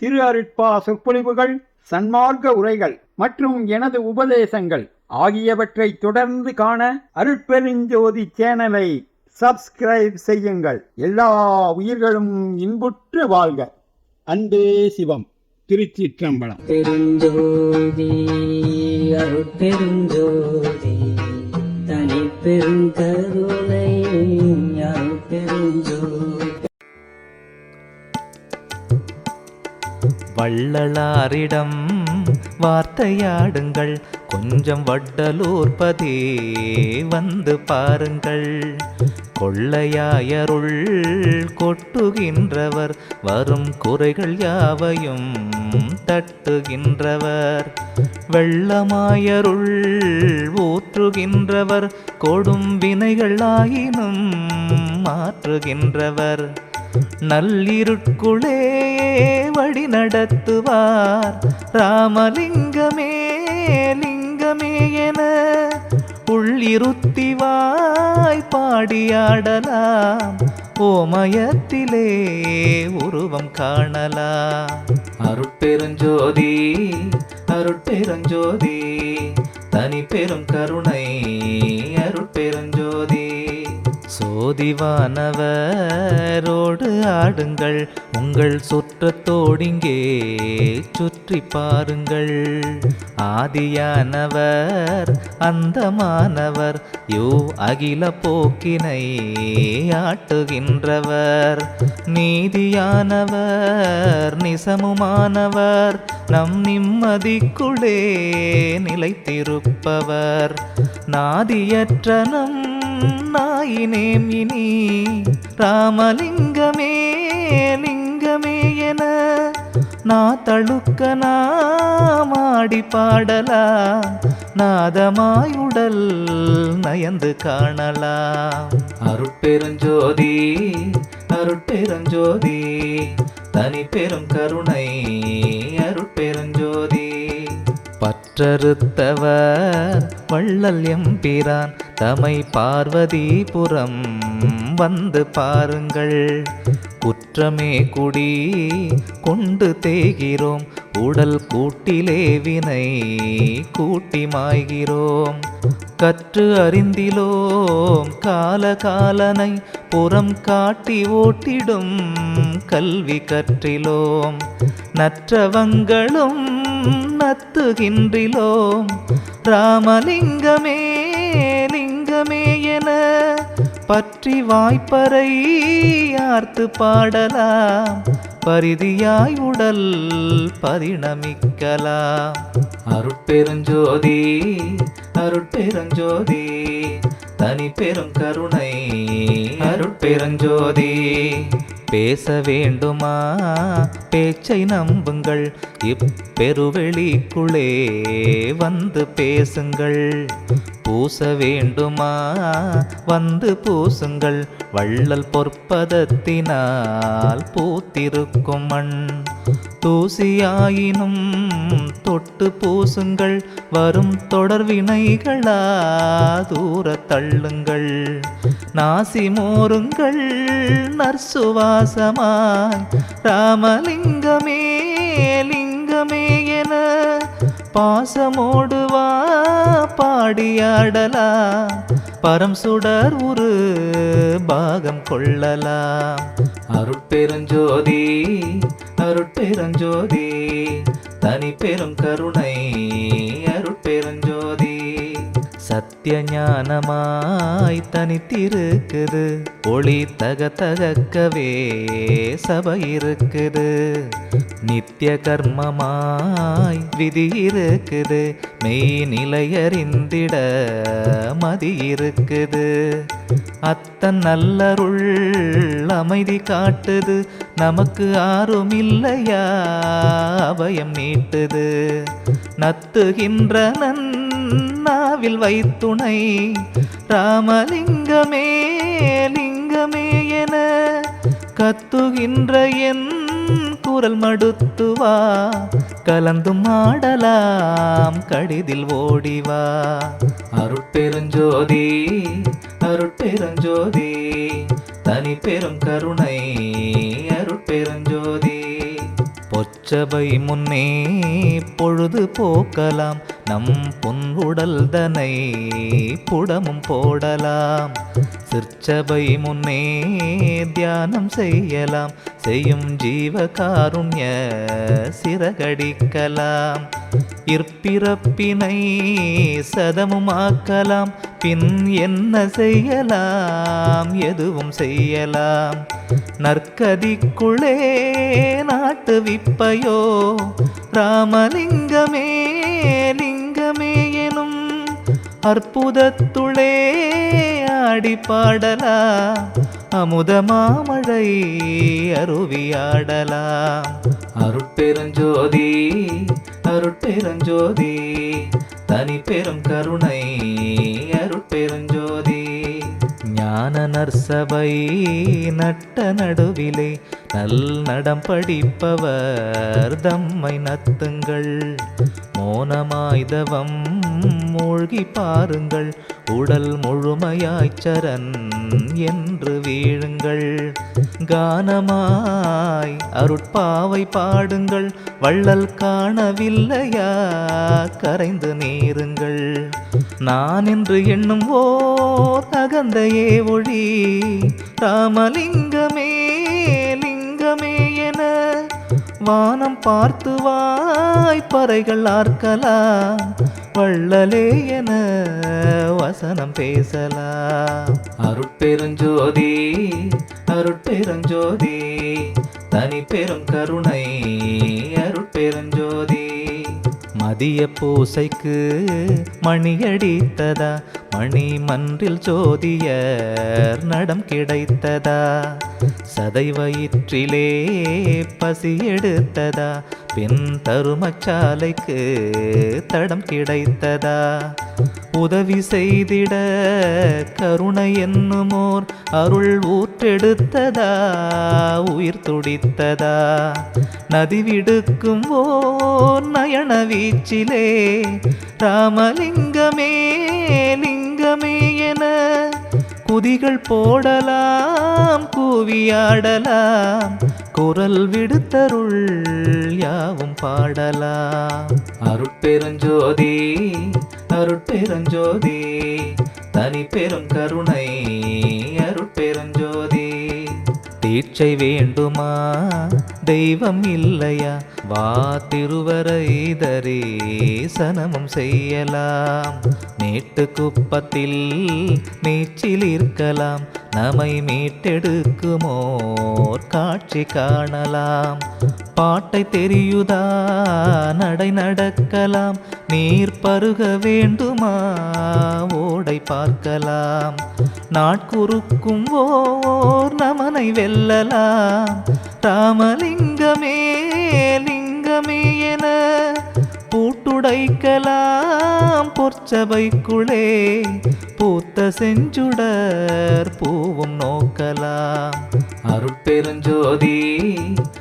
திரு அருட்பா சொற்பொழிவுகள் சன்மார்க்க உரைகள் மற்றும் எனது உபதேசங்கள் ஆகியவற்றை தொடர்ந்து காண அருட்பெருஞ்சோதி சேனலை சப்ஸ்கிரைப் செய்யுங்கள். எல்லா உயிர்களும் இன்புற்று வாழ்க. அன்பே சிவம் திருச்சிற்றம்பலம். பெருஞ்சோதி அருட்பெருஞ்சோதி தனி பெருங்கருணை வள்ளலாரிடம் வார்த்தையாடுங்கள். கொஞ்சம் வட்டலூர்பதே வந்து பாருங்கள். கொள்ளையாயருள் கொட்டுகின்றவர் வரும் குறைகள் யாவையும் தட்டுகின்றவர். வெள்ளமாயருள் ஊற்றுகின்றவர் கொடும் வினைகள் ஆயினும் மாற்றுகின்றவர். நல்லிருட்குளே வழி நடத்துவார். ராமலிங்கமே லிங்கமே என உள்ளிருத்திவாய் பாடியாடலாம் ஓமயத்திலே உருவம் காணலாம். அருட்பெருஞ்சோதி அருட்பெருஞ்சோதி தனி பெரும் கருணை அருட்பெருஞ்சோதி. சோதிவானவரோடு ஆடுங்கள். உங்கள் சுற்றத்தோடிங்கே சுற்றி பாருங்கள். ஆதியானவர் அந்தமானவர் யோ அகில போக்கினை ஆட்டுகின்றவர். நீதியானவர் நிசமுமானவர் நம் நிம்மதிக்குள்ளே நிலைத்திருப்பவர். நாதியற்ற நம் நாயினேம் இனி ராமலிங்கமே லிங்கமே என நா தழுக்க நாமாடி பாடலாம். நாதமாயுடல் நயந்து காணலாம். அருட்பெருஞ்சோதி அருட்பெருஞ்சோதி தனி பெரும் கருணை அருட்பெருஞ்சோதி. பற்றறுத்தவர் வள்ளல் எம்பிரான் தமை பார்வதிபுரம் வந்து பாருங்கள். குற்றமே குடி கொண்டு தேகிறோம் உடல் கூட்டிலே வினை கூட்டி மாய்கிறோம். கற்று அறிந்திலோம். கால காலனை புறம் காட்டி ஓட்டிடும். கல்வி கற்றிலோம். நற்றவங்களும் நத்துகின்றிலோம். ராமலிங்கமே லிங்கமே என பற்றி வாய்ப்பறை யார்த்து பாடலாம். பரிதியாய் உடல் பரிணமிக்கலாம். அருட்பெருஞ்சோதி அருட்பெருஞ்சோதி தனி பெரும் கருணை அருட்பெருஞ்சோதி. பேச வேண்டுமா பேச்சை நம்புங்கள். இப்பெருவெளிக்குள்ளே வந்து பேசுங்கள். பூச வேண்டுமா? வந்து பூசுங்கள் வள்ளல் பொற்பதத்தினால் பூத்திருக்கும் மண். தூசியாயினும் தொட்டு பூசுங்கள் வரும் தொடர்வினைகளா தூர தள்ளுங்கள் நாசி மோருங்கள் நர்சுவாசமாய் ராமலிங்கமே லிங்கமே என பாசமோடுவார் பாடியாடலாம் பரம் சுடர் ஒரு பாகம் கொள்ளலாம். அருட்பெருஞ்சோதி அருட்பெருஞ்சோதி தனி பெரும் கருணை அருட்பெருஞ்சோதி. சத்திய ஞானமாய் தனித்திருக்குது. ஒளி தக தகக்கவே சபை இருக்குது. நித்திய கர்மமாய் விதி இருக்குது. மெய் நிலையறிந்திட மதி இருக்குது அத்தன் நல்லருள் அமைதி காட்டுது. நமக்கு ஆறும் இல்லையா அபயம் நீட்டுது. நத்துகின்ற நன்னாவில் வைத்துணை. ராமலிங்கமே லிங்கமே என கத்துகின்ற என் குரல் மடுத்துவா. கலந்தும் ஆடலாம். கடிதில் ஓடிவா அருட்பெருஞ்சோதி அருட்பெருஞ்சோதி தனி பெரும் கருணை அருட்பெருஞ்சோதி. பொச்சபை முன்னே பொழுது போக்கலாம் நம் புன்வுடல் தனை புடமும் போடலாம். சிற்சபை முன்னே தியானம் செய்யலாம். செய்யும் ஜீவகாருண்ய சிறகடிக்கலாம். இற்பிறப்பினை சதமுமாக்கலாம். பின் என்ன செய்யலாம்? எதுவும் செய்யலாம். நற்கதிக்குள்ளே நாட்டு விப்பை விப்பையோ ராமலிங்கமே லிங்கமே எனும் அற்புதத்துளே ஆடி பாடலா அமுத மாமழை அருவியாடலா? அருட்பெருஞ்சோதி அருட்பெருஞ்சோதி தனி பெரும் கருணை அருட்பெருஞ்சோதி. ஞான நற்சபை நட்ட நடுவிலே நல் நடம் படிப்பவர் தம்மை நத்துங்கள். மோனமாய்தவம் மூழ்கி பாருங்கள். உடல் முழுமையாய்ச்சரன் என்று வீழுங்கள். கானமாய் அருட்பாவை பாடுங்கள். வள்ளல் காணவில்லையா? கரைந்து நேருங்கள். நான் என்று எண்ணும் ஓர் அகந்தையே ஒழி ராமலிங்கமே லிங்கமே என வானம் பார்த்து வாய்ப்பறைகள் ஆர்க்கலாம் வள்ளலே என வசனம் பேசலாம். அருட்பெருஞ்சோதி அருட்பெருஞ்சோதி தனி பெரும் கருணை அருட்பெருஞ்சோதி. மதிய பூசைக்கு மணியடித்ததா மணி மன்றில் ஜோதியர் நடம் கிடைத்ததா? சதை வயிற்றிலே பசி எடுத்ததா? பின் தருமச்சாலைக்கு தடம் கிடைத்ததா? உதவி செய்திட கருணை என்னுமோர் அருள் ஊற்றெடுத்ததா உயிர் துடித்ததா? நதி விடுக்கும் ஓர் நயன வீச்சிலே ராமலிங்கமே லிங்கமே என குதிகள் போடலாம் கூவியாடலாம் குரல் விடுத்தருள் யாவும் பாடலாம். அருட்பெருஞ்சோதி அருட்பெருஞ்சோதி தனி பெரும் கருணை அருட்பெருஞ்சோதி. தீட்சை வேண்டுமா? தெய்வம் இல்லையா? வா திருவரை தரிசனமும் செய்யலாம். மேட்டு குப்பத்தில் நீச்சில் இருக்கலாம். நம்மை மீட்டெடுக்குமோர் காட்சி காணலாம். பாட்டை தெரியுதா? நடை நடக்கலாம். நீர் பருக வேண்டுமா? ஓடை பார்க்கலாம். நாட்குறுக்கும் ஓர் நமனை வெல்லலாம். ராமலிங்கமே லிங்கமே என பூட்டுடைக்கலாம் பொற்சபைக்குளே பூத்த செஞ்சுடர் பூவும் நோக்கலாம். அருட்பெருஞ்சோதி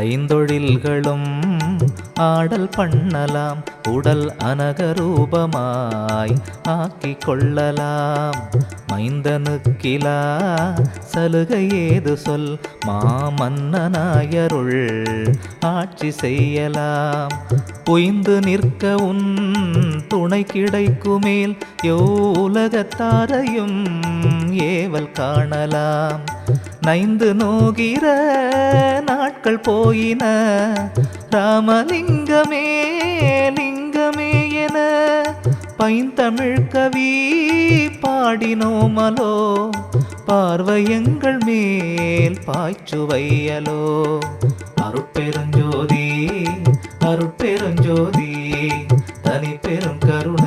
ஐந்தொழில்களும் ஆடல் பண்ணலாம். உடல் அனகரூபமாய் ஆக்கி கொள்ளலாம். மைந்தனுக்கிலா சலுகை ஏது சொல்? மாமன்னனாயருள் ஆட்சி செய்யலாம். உய்ந்து நிற்க உன் துணை கிடைக்குமேல் யோ உலகத்தாரையும் ஏவல் காணலாம். நைந்து நோகிற நாட்கள் போயின. ராமலிங்கமே லிங்கமே என பைந்தமிழ் கவி பாடினோமலோ. பார்வையங்கள் மேல் பாய்ச்சுவையலோ. அருட்பெருஞ்சோதி அருட்பெருஞ்சோதி தனி பெரும் கருணை